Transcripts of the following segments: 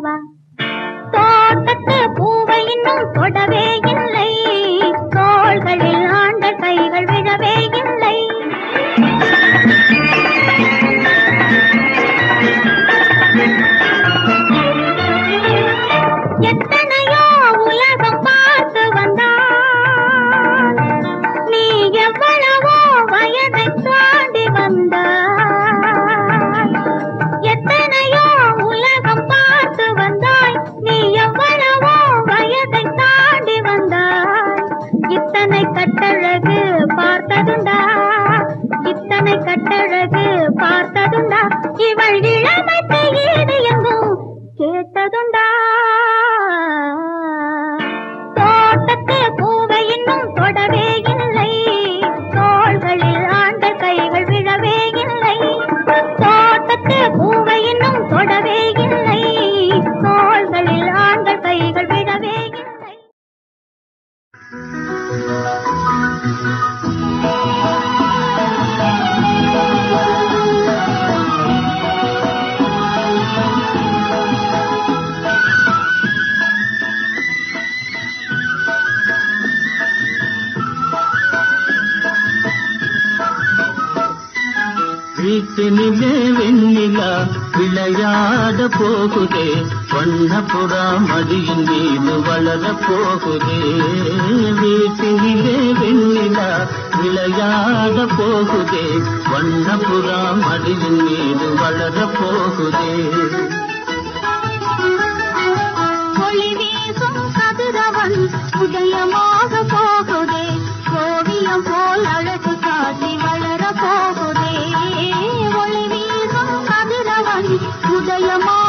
らは。விளையாட போகுதே. வண்ணபுறா மடியின் மீது வளர போகுதே. கதிரவன் உதயமாக போகுதே. ஓவியம் போல் அழகு காட்டி வளர போகுதே. ஒளி வீசும் கதிரவன் உதயமாக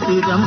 திருச்சிரம்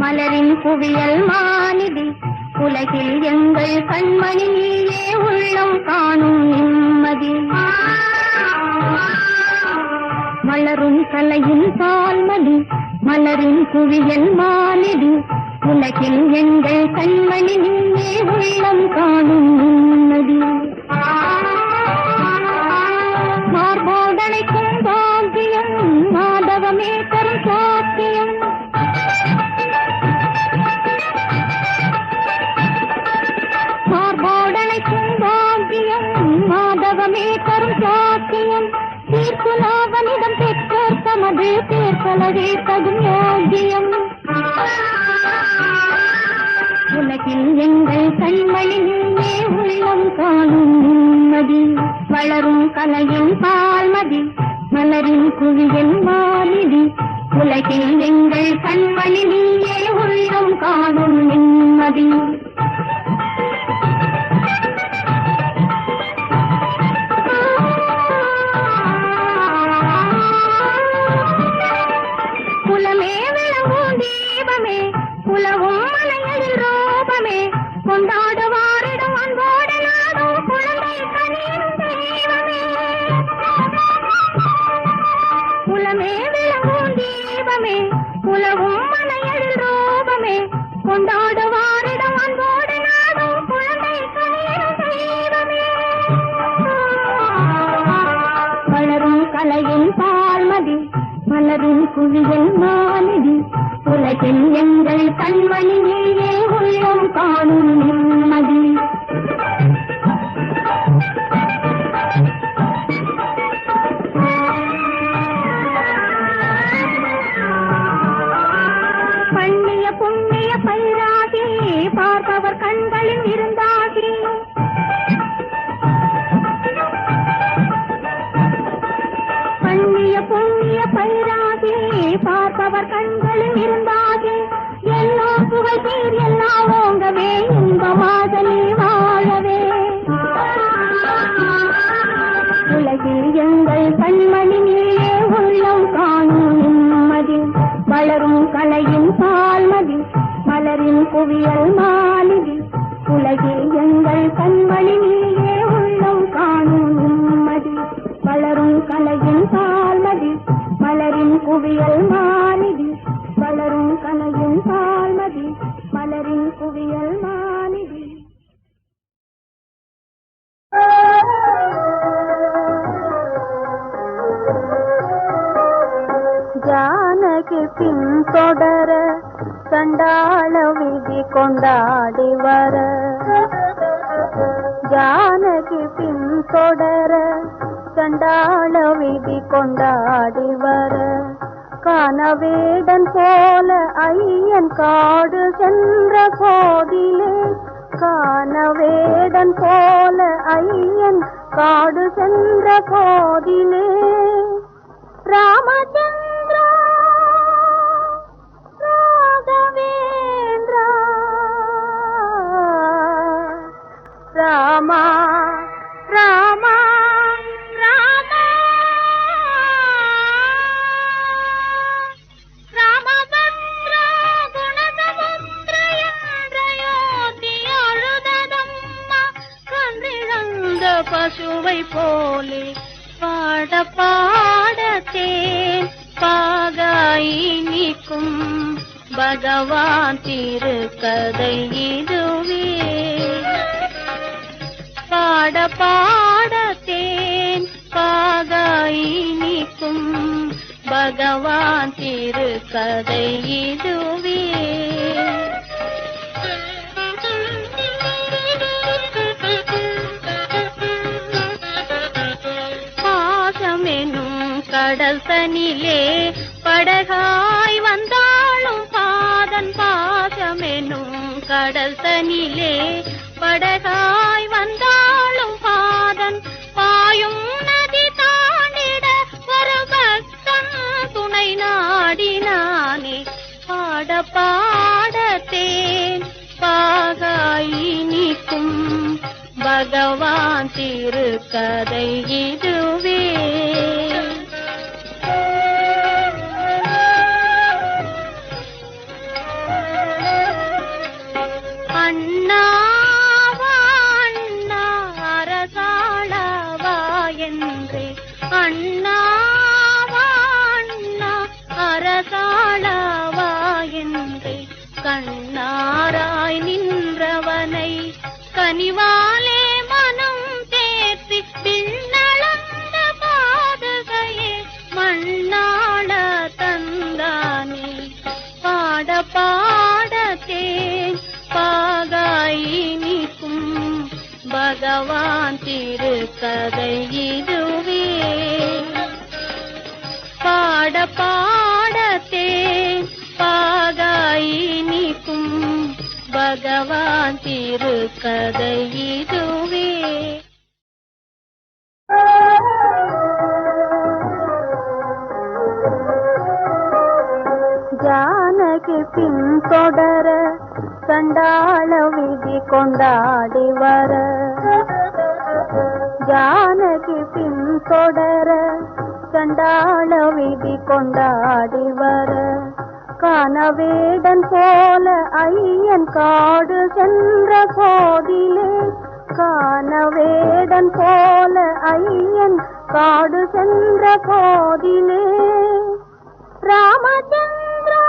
மலரின் புவியல் மாநிதி உலகில் எங்கள் கண்மணி நீயே உள்ளம் காணும் நிம்மதி. மலரும் கலையின் பால்மதி மலரின் புவியல் மாநிதி உலகில் எங்கள் கண்மணி நீயே உள்ளம் காணும் நிம்மதி. எங்கள் உள்ளம் காணும் நிம்மதி வளரும் கலையின் பால்மதி மலரின் குவியல் மாலிதி உலகில் எங்கள் கண்மணி நீயே உள்ளம் காணும் நிம்மதி. ஓவியல் மாலினி உலகில் எங்கள் கண்மணி நீயே உள்ளம் காணும் நிம்மதி வளரும் கலையின் பால்மதி மலரின் குவியல் மாலினி வளரும் கலையின் பால்மதி மலரின் குவியல் மாலினி ஜானகி பின் தொடர சண்டாள விதி கொண்டாடி வர. ஜானகி பின் தொடர சண்டாள விதி கொண்டாடி வர. கனவேடன் போல ஐயன் காடு சென்ற போதிலே கானவேடன் போல ஐயன் காடு சென்ற போதிலே ராமச்சந்திரா ராமா தனிலே படகாய் வந்தாலும் பாதன் பாசமெனும் கடல் தனிலே படகாய் வந்தாலும் பாதன் பாயும் நதி தாண்டிட ஒரு பக்தன் துணை நாடினானே பாட பாடத்தேன் பாகாயினிக்கும் பகவான் திருக்கதை இது. கனிவாலே மனம் தேர்த்தி பின்னளந்த பாதகையே மண்ணாள தந்தானே. பாட பாடத்தேன் பாகாயினிக்கும் பகவான் திருக்கதையில் பகவான் திருக்கதை இதுவே ஜானகி பின் தொடர கண்டாள விதி கொண்டாடி வர. ஜானகி பின் தொடர கண்டாள விதி கொண்டாடி வர. கனவேடன் போல ஐயன் காடு சென்ற போதிலே கனவேடன் போல ஐயன் காடு சென்ற போதிலே ராமச்சந்திரா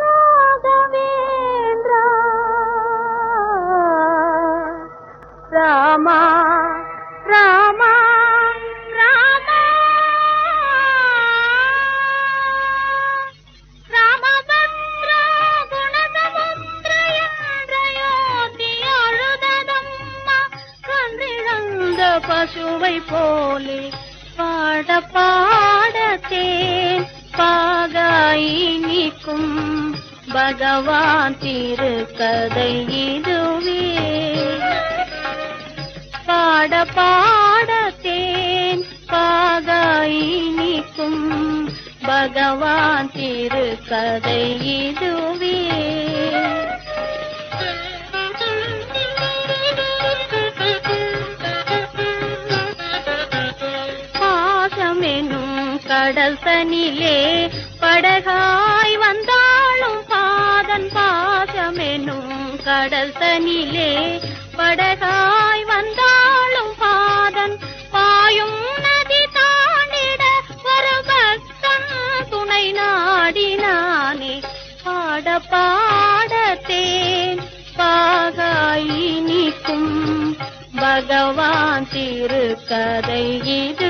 ராகவேந்திரா. ராமா பசுவை போலே பாட பாடத்தேன். பாகாய் நிற்கும் பகவான் திருக்கதை இதுவே. பாட பாடத்தேன் பாகாய் நிற்கும் பகவான் திருக்கதை இதுவே. கடல் தனிலே படகாய் வந்தாளும் பாதன் பாசமெனும் கடல் தனிலே படகாய் வந்தாளும் பாதன் பாயும் நதி தாண்டிட ஒரு பக்தன் துணை நாடினானே. பாட பாடத்தேன் பாகாய் நீக்கும். பகவான் திருக்கதை இது.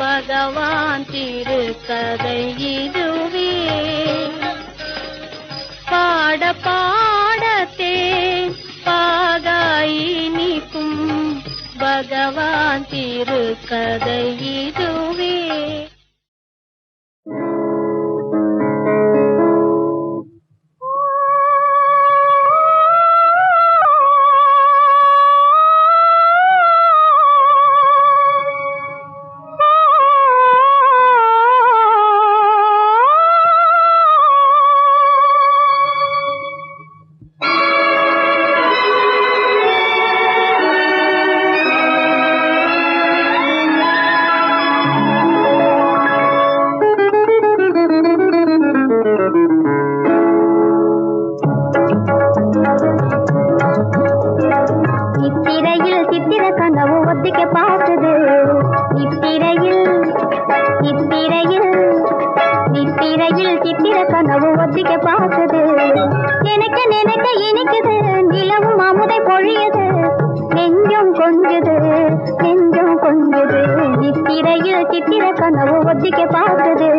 பகவான் திருக்கதை இதுவே. பாட பாடத்தே பாகாயினிக்கும் நீக்கும் பகவான் திருக்கதை இதுவே. கனவு ஒத்திக்க பார்த்தது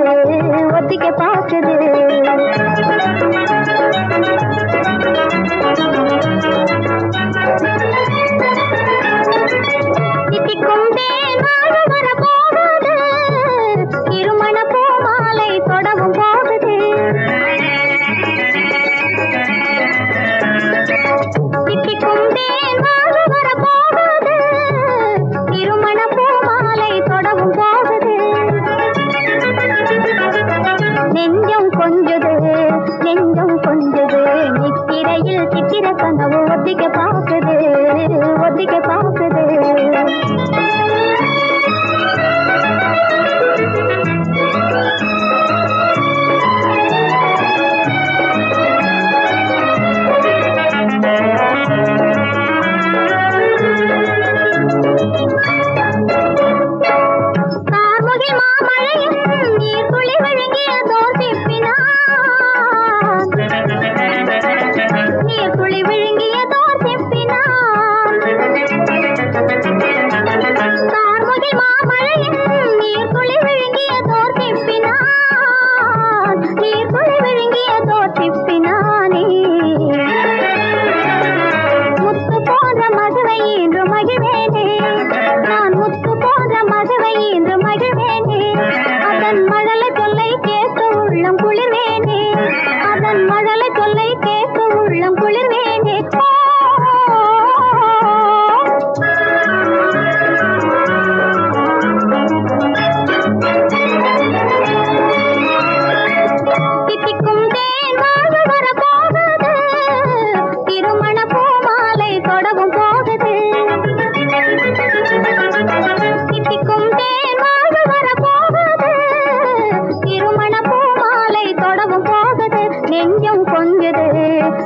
நெஞ்சம் கொஞ்சது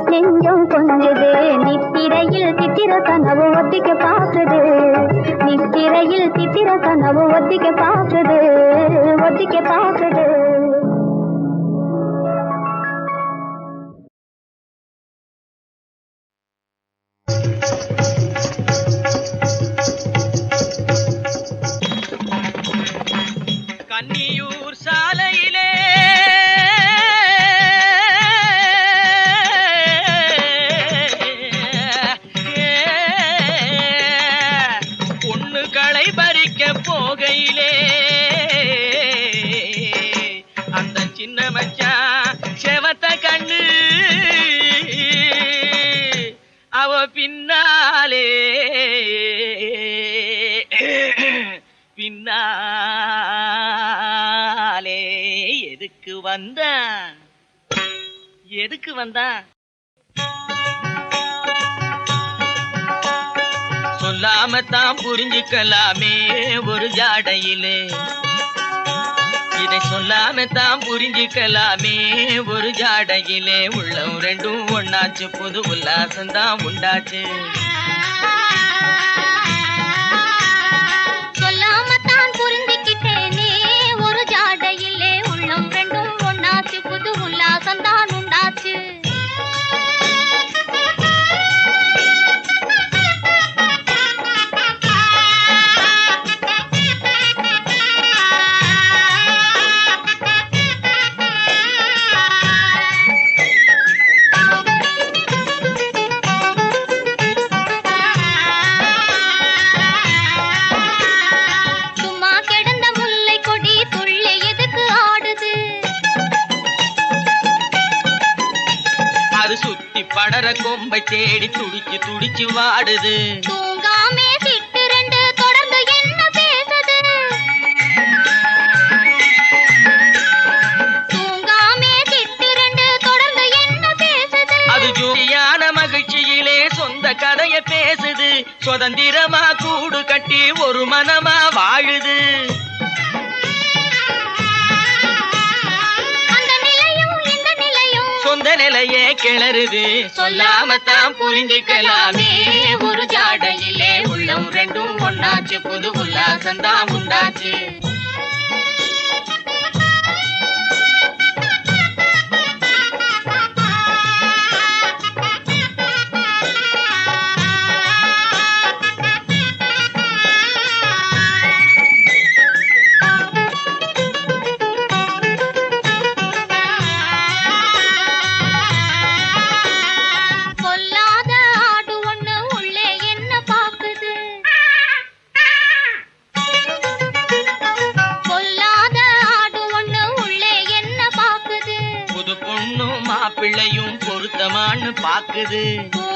நெஞ்சம் கொஞ்சது. நித்திரையில் சித்திர கனவு ஒத்திக்க பார்க்குது நித்திரையில் சித்திர கனவு ஒத்திக்க பார்க்குது ஒத்திக்க பார்க்குது பின்னாலே. பின்னாலே. எதுக்கு வந்த எதுக்கு வந்தா சொல்லாம தான் புரிஞ்சுக்கலாமே ஒரு ஜாடையிலே. இதை சொல்லாம தான் புரிஞ்சுக்கலாமே. ஒரு ஜாடையிலே உள்ளம் ரெண்டும் ஒண்ணாச்சு. புது உல்லாசம்தான் உண்டாச்சு. தேடி துடிச்சு துடிச்சு வாடுது. வேலையே கிளறுது. சொல்லாமத்தான் புரிஞ்சுக்கலாமே. ஒரு ஜாடையிலே உள்ளம் ரெண்டும் ஒன்னாச்சு புது உல்லாசந்தான் உண்டாச்சு. पाकड़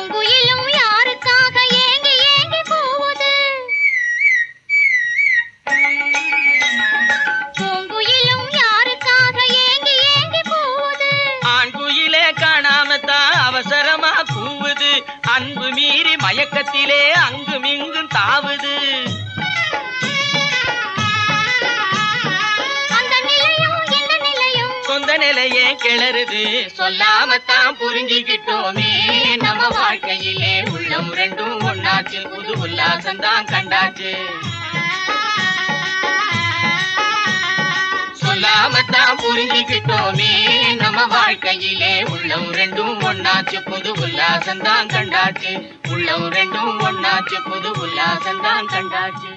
புரிஞ்சுக்கிட்டோமே. நம்ம வாழ்க்கையிலே உள்ளம் ரெண்டும் ஒன்னாச்சு புது உல்லாசம் தான் கண்டாச்சு. உள்ளம் ரெண்டும் ஒன்னாச்சு புது உல்லாசம் தான் கண்டாச்சு.